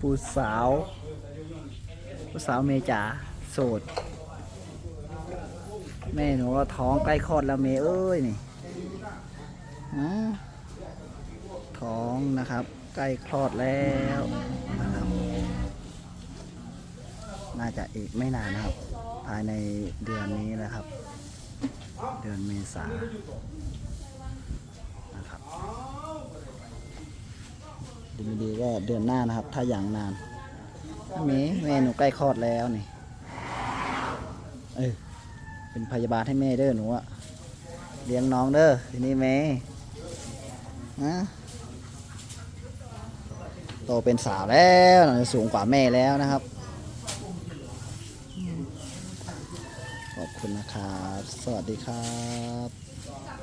ผู้สาว ผู้สาวเมจ๋าโสด แม่หนูก็ท้องใกล้คลอดแล้วเมเอ้ยนี่อืมท้องนะครับ ใกล้คลอดแล้วนะครับน่าจะอีกไม่นานนะครับ ภายในเดือนนี้นะครับ เดือนเมษานะครับ ดีไม่ดีก็เดือนหน้านะครับ ถ้าอย่างนานเมแม่หนูใกล้คลอดแล้วนี่เออเป็นพยาบาลให้แม่เด้อหนูอะเลี้ยงน้องเด้อทีนี้แม่นะโตเป็นสาวแล้วสูงกว่าแม่แล้วนะครับ ขอบคุณนะครับ สวัสดีครับ